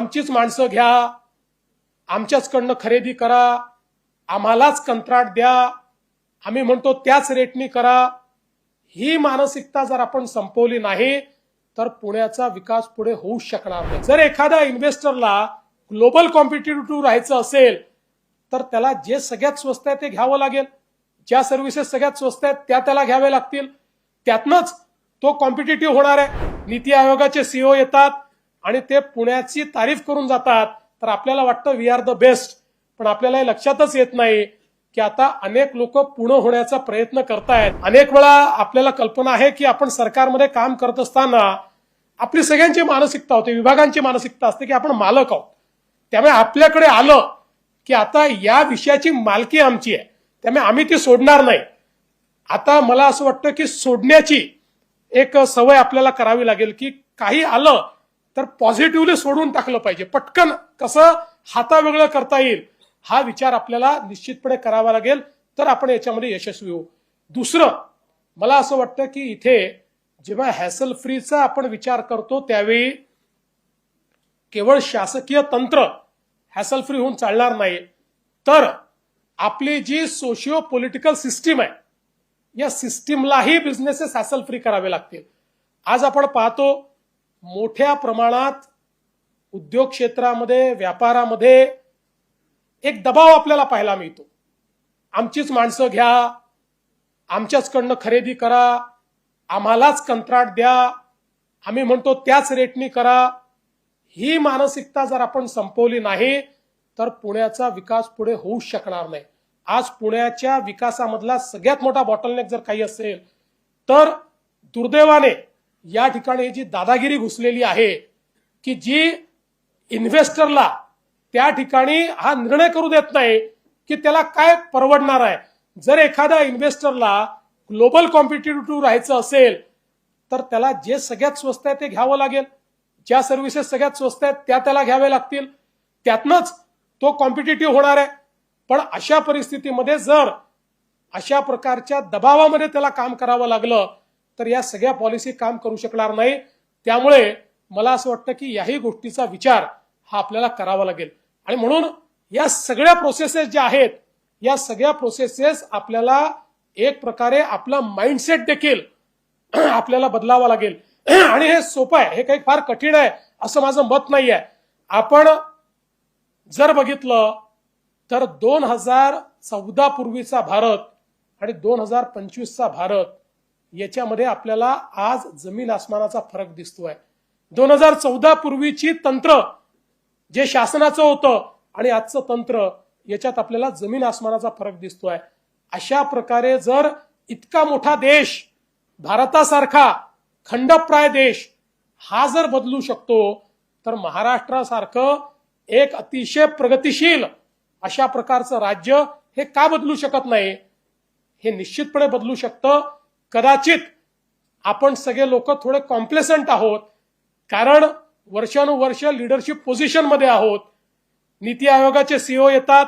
आमचीच माणसं घ्या. आमच्याचकडनं खरेदी करा. आम्हालाच कंत्राट द्या. आम्ही म्हणतो त्याच रेटनी करा. ही मानसिकता जर आपण संपवली नाही तर पुण्याचा विकास पुढे होऊ शकणार नाही. जर एखाद्या इन्व्हेस्टरला ग्लोबल कॉम्पिटेटिव्ह राहायचं असेल तर त्याला जे सगळ्यात स्वस्त आहे ते घ्यावं लागेल. ज्या सर्व्हिसेस सगळ्यात स्वस्त आहेत त्या त्याला घ्याव्या लागतील. त्यातनंच तो कॉम्पिटेटिव्ह होणार आहे. नीती आयोगाचे सीओ येतात. आणि ते पुण्याची तारीफ करून जातात. तर आपल्याला वाटतं वी आर द बेस्ट पण आपल्याला हे लक्षातच येत नाही की आता अनेक लोक पुणे होण्याचा प्रयत्न करतायत. अनेक वेळा आपल्याला कल्पना आहे की आपण सरकारमध्ये काम करत असताना आपली सगळ्यांची मानसिकता होते विभागांची मानसिकता असते की आपण मालक आहोत. त्यामुळे आपल्याकडे आलं की आता या विषयाची मालकी आमची आहे. त्यामुळे आम्ही ती सोडणार नाही. आता मला असं वाटतं की सोडण्याची एक सवय आपल्याला करावी लागेल की काही आलं तर पॉझिटिव्हली सोडून टाकलं पाहिजे. पटकन कसं हातावेगळं करता येईल हा विचार आपल्याला निश्चितपणे करावा लागेल. तर आपण याच्यामध्ये यशस्वी होऊ. दुसरं मला असं वाटतं की इथे जेव्हा हॅसल फ्रीचा आपण विचार करतो त्यावेळी केवळ शासकीय तंत्र हॅसल फ्री होऊन चालणार नाही. तर आपली जी सोशिओ पॉलिटिकल सिस्टीम आहे या सिस्टीमलाही बिझनेसेस हॅसल फ्री करावे लागतील. आज आपण पाहतो मोठ्या प्रमाणात उद्योग क्षेत्रामध्ये व्यापारामध्ये एक दबाव आपल्याला पाहायला मिळतो. आमचीच माणसं घ्या आमच्याचकडनं खरेदी करा आम्हालाच कंत्राट द्या आम्ही म्हणतो त्याच रेटनी करा. ही मानसिकता जर आपण संपवली नाही तर पुण्याचा विकास पुढे होऊ शकणार नाही. आज पुण्याच्या विकासामधला सगळ्यात मोठा बॉटलनेक जर काही असेल तर दुर्दैवाने या ठिकाणी जी दादागिरी घुसलेली आहे की जी इन्व्हेस्टरला त्या ठिकाणी हा निर्णय करू देत नाही की त्याला काय परवडणार आहे. जर एखाद्या इन्व्हेस्टरला ग्लोबल कॉम्पिटेटिव्ह राहायचं असेल तर त्याला जे सगळ्यात स्वस्त आहे ते घ्यावं लागेल. ज्या सर्व्हिसेस सगळ्यात स्वस्त आहेत त्या त्याला घ्याव्या लागतील. त्यातनंच तो कॉम्पिटेटिव्ह होणार आहे. पण अशा परिस्थितीमध्ये जर अशा प्रकारच्या दबावामध्ये त्याला काम करावं लागलं तर या सगळ्या पॉलिसी काम करू शकणार नाही. त्यामुळे मला असं वाटतं की याही गोष्टीचा विचार हा आपल्याला करावा लागेल. आणि म्हणून या सगळ्या प्रोसेसेस ज्या आहेत या सगळ्या प्रोसेसेस आपल्याला एक प्रकारे आपला माइंडसेट देखील आपल्याला बदलावा लागेल. आणि हे सोपं आहे हे काही फार कठीण आहे असं माझं मत नाही आहे आपण जर बघितलं तर दोन हजार चौदा पूर्वीचा भारत आणि दोन हजार पंचवीसचा भारत याच्यामध्ये आपल्याला आज जमीन आसमानाचा फरक दिसतोय. दोन हजार चौदा पूर्वीची तंत्र जे शासनाचं होतं आणि आजचं तंत्र याच्यात आपल्याला जमीन आसमानाचा फरक दिसतोय. अशा प्रकारे जर इतका मोठा देश भारतासारखा खंडप्राय देश हा जर बदलू शकतो तर महाराष्ट्रासारखं एक अतिशय प्रगतिशील अशा प्रकारचं राज्य हे का बदलू शकत नाही? हे निश्चितपणे बदलू शकतं. कदाचित आपण सगळे लोक थोडे कॉम्प्लेसंट आहोत कारण वर्षानुवर्ष लिडरशिप पोझिशनमध्ये आहोत. नीती आयोगाचे सीओ येतात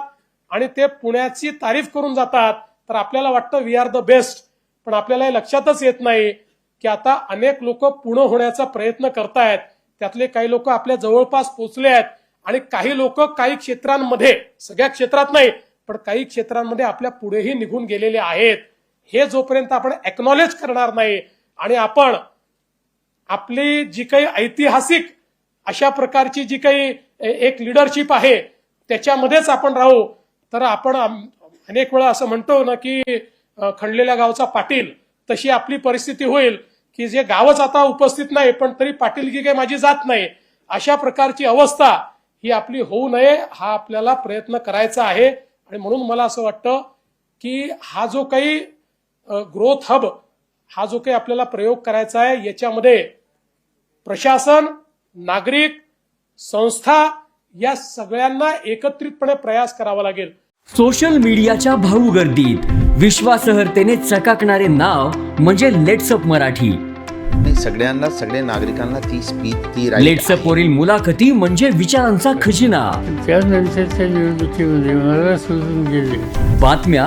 आणि ते पुण्याची तारीफ करून जातात. तर आपल्याला वाटतं वी आर द बेस्ट पण आपल्याला हे लक्षातच येत नाही की आता अनेक लोक पुणे होण्याचा प्रयत्न करतायत. त्यातले काही लोक आपल्या जवळपास पोहोचले आहेत आणि काही लोक काही क्षेत्रांमध्ये सगळ्या क्षेत्रात नाही पण काही क्षेत्रांमध्ये आपल्या पुढेही निघून गेलेले आहेत. हे जोपर्यंत आपण एक्नॉलेज करणार नाही आणि आपण आपली जी काही ऐतिहासिक अशा प्रकारची जी काही एक लिडरशिप आहे त्याच्यामध्येच आपण राहू तर आपण अनेक वेळा असं म्हणतो ना की अ, खणलेल्या गावचा पाटील तशी आपली परिस्थिती होईल की जे गावच आता उपस्थित नाही पण तरी पाटीलकी काही माझी जात नाही अशा प्रकारची अवस्था ही आपली होऊ नये हा आपल्याला प्रयत्न करायचा आहे. आणि म्हणून मला असं वाटतं की हा जो काही ग्रोथ हब हा जो काही आपल्याला प्रयोग करायचा आहे याच्यामध्ये प्रशासन नागरिक संस्था या सगळ्यांना एकत्रितपणे प्रयास करावा लागेल. सोशल मीडियाच्या भाऊ गर्दीत विश्वासार्हतेने चकाकणारे नाव म्हणजे लेट्सअप मराठी. सगळ्यांना सगळ्या नागरिकांना ती स्पीच ती लेट्सअप वरील मुलाखती म्हणजे विचारांचा खजिना. त्यानंतरच्या निवडणुकीमध्ये मला सोडून गेले. बातम्या